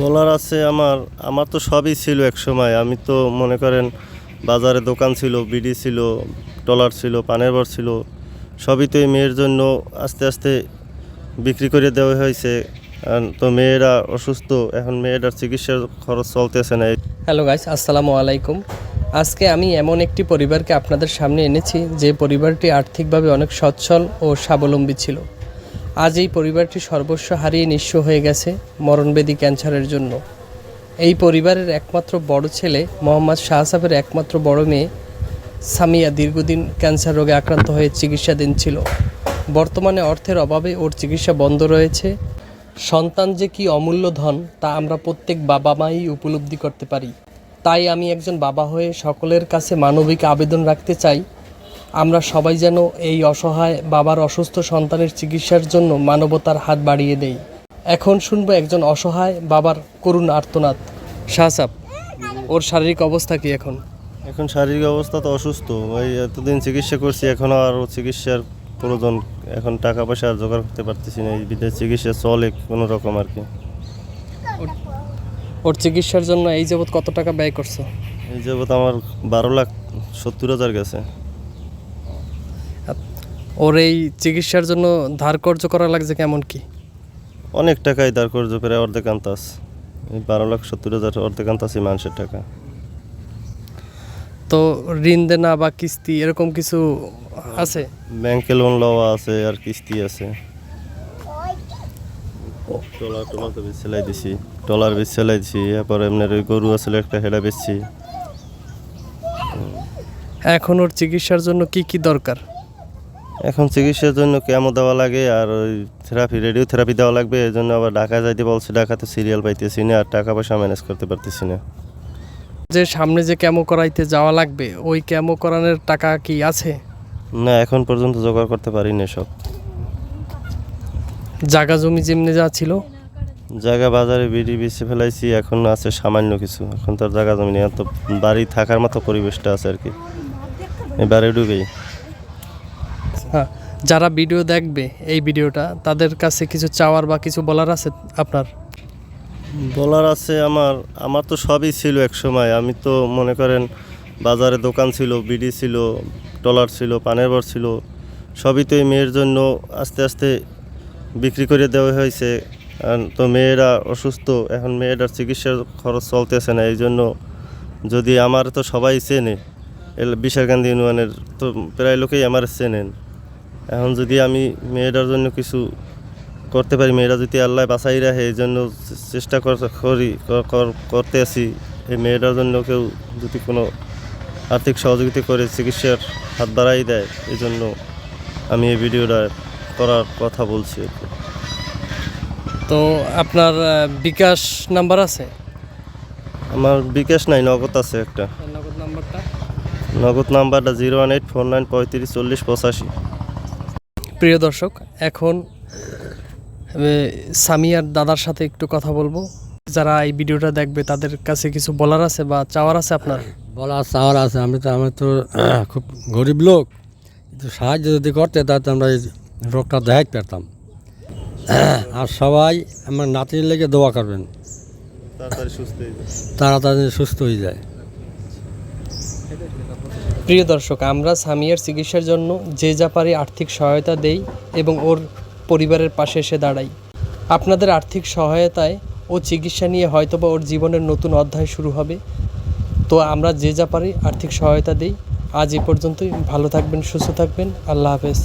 বলার আছে আমার আমার তো সবই ছিল এক সময় আমি তো মনে করেন বাজারে দোকান ছিল বিডি ছিল টলার ছিল, পানের বর ছিল, সবই তো এই মেয়ের জন্য আস্তে আস্তে বিক্রি করে দেওয়া হয়েছে। তো মেয়েরা অসুস্থ, এখন মেয়েটার চিকিৎসার খরচ চলতেছে না। হ্যালো গাইস আসসালামু আলাইকুম। আজকে আমি এমন একটি পরিবারকে আপনাদের সামনে এনেছি, যে পরিবারটি আর্থিকভাবে অনেক সচ্ছল ও স্বাবলম্বী ছিল। আজ এই পরিবারটি সর্বস্ব হারিয়ে নিঃস্ব হয়ে গেছে মরণবেদী ক্যান্সারের জন্য। এই পরিবারের একমাত্র বড় ছেলে, মোহাম্মদ শাহসাফের একমাত্র বড় মেয়ে, সামিয়া দীর্ঘদিন ক্যান্সার রোগে আক্রান্ত হয়ে চিকিৎসাধীন ছিল। বর্তমানে অর্থের অভাবে ওর চিকিৎসা বন্ধ রয়েছে। সন্তান যে কি অমূল্য ধন, তা আমরা প্রত্যেক বাবা মাই উপলব্ধি করতে পারি। তাই আমি একজন বাবা হয়ে সকলের কাছে মানবিক আবেদন রাখতে চাই আমরা সবাই যেন এই অসহায় বাবার অসুস্থ সন্তানের চিকিৎসার জন্য মানবতার হাত বাড়িয়ে দেই। এখন শুনব একজন অসহায় বাবার করুণ আর্তনাদ। শাহসাব ওর শারীরিক অবস্থা কি এখন? এখন শারীরিক অবস্থা তো অসুস্থ। ওই এতদিন চিকিৎসা করছি এখনও আরও চিকিৎসার প্রয়োজন এখন টাকা পয়সা আর জোগাড় করতে পারতেছি না। এই বিদেশ চিকিৎসা চলে কোনো রকম আর কি। ওর চিকিৎসার জন্য এই যাবৎ কত টাকা ব্যয় করছ? এই যাবত আমার বারো লাখ সত্তর হাজার গেছে। ওর এই চিকিৎসার জন্য ধার কর্য করা লাগছে কেমন কি? অনেক টাকাই দাঁড় করছে প্রায় অর্ধেক আনতাস। বারো লাখ সত্তর হাজার অর্ধেক আনতাছি মানুষের টাকা। তো ঋণ দেনা বা কিস্তি এরকম কিছু আছে? ব্যাংকে লোন লওয়া আছে আর কিস্তি আছে। টলার টলার তো বেশ সেলাই দিছি টলার বেশ সেলাই দিছি এরপর এমনি ওই গরু আসলে একটা হেলা বেচছি। এখন ওর চিকিৎসার জন্য কি কি দরকার? এখন চিকিৎসার জন্য কেমো দেওয়া লাগে আর ওই থেরাপি রেডিও থেরাপি দেওয়া লাগবে এই জন্য আবার ঢাকা যাইতে বলছে। ঢাকাতে সিরিয়াল পাইতেছি না আর টাকা পয়সা ম্যানেজ করতে পারতেছি না। যে সামনে যে ক্যামো করাইতে যাওয়া লাগবে ওই ক্যামো করানোর টাকা কি আছে? না এখন পর্যন্ত জোগাড় করতে পারি না সব। জায়গা জমি যেমনি যা ছিল? জায়গা বাজারে বিড়ি বেছে ফেলাইছি এখন আছে সামান্য কিছু। এখন তো আর জায়গা জমি নেই তো বাড়ি থাকার মতো পরিবেশটা আছে আর কি। এই বাড়ি ডুবেই হ্যাঁ যারা ভিডিও দেখবে এই ভিডিওটা, তাদের কাছে কিছু চাওয়ার বা কিছু বলার আছে আপনার? বলার আছে আমার আমার তো সবই ছিল এক সময় আমি তো মনে করেন বাজারে দোকান ছিল, বিডি ছিল, টলার ছিল, পানের বর ছিল, সবই তো এই মেয়ের জন্য আস্তে আস্তে বিক্রি করে দেওয়া হয়েছে। তো মেয়েরা অসুস্থ, এখন মেয়েটার চিকিৎসার খরচ চলতেছে না, এই জন্য যদি আমার তো সবাই চেনে বিশাল গান্ধী ইউনিয়নের তো প্রায় লোকেই আমার চেনেন। এখন যদি আমি মেয়েটার জন্য কিছু করতে পারি মেয়েরা যদি আল্লাহ বাঁচাই রাখে এই জন্য চেষ্টা করি কর- কর- করতে আছি। এই মেয়েটার জন্য কেউ যদি কোনো আর্থিক সহযোগিতা করে চিকিৎসার হাত বাড়াই দেয় এই জন্য আমি এই ভিডিওটা করার কথা বলছি তো আপনার বিকাশ নাম্বার আছে? আমার বিকাশ নাই নগদ আছে একটা। নগদ নাম্বারটা? নগদ নাম্বারটা zero one eight four nine পঁয়ত্রিশ চল্লিশ পঁচাশি। প্রিয় দর্শক এখন সামিয়ার দাদার সাথে একটু কথা বলব। যারা এই ভিডিওটা দেখবে তাদের কাছে কিছু বলার আছে বা চাওয়ার আছে আপনার? বলার চাওয়ার আছে। আমি তো আমি তো খুব গরিব লোক। কিন্তু সাহায্য যদি করতে তাহলে আমরা এই রোগটা দেখাইতে পারতাম আর সবাই আমার নাতির লেগে দোয়া করবেন। তাড়াতাড়ি সুস্থ হয়ে যাবে। তাড়াতাড়ি সুস্থ হয়ে যায়। প্রিয় দর্শক, আমরা সামিয়ার চিকিৎসার জন্য যে যা পারি আর্থিক সহায়তা দেই এবং ওর পরিবারের পাশে এসে দাঁড়াই। আপনাদের আর্থিক সহায়তায় ও চিকিৎসা নিয়ে হয়তোবা ওর জীবনের নতুন অধ্যায় শুরু হবে। তো আমরা যে যা পারি আর্থিক সহায়তা দিই। আজ এ পর্যন্তই। ভালো থাকবেন, সুস্থ থাকবেন। আল্লাহ হাফেজ।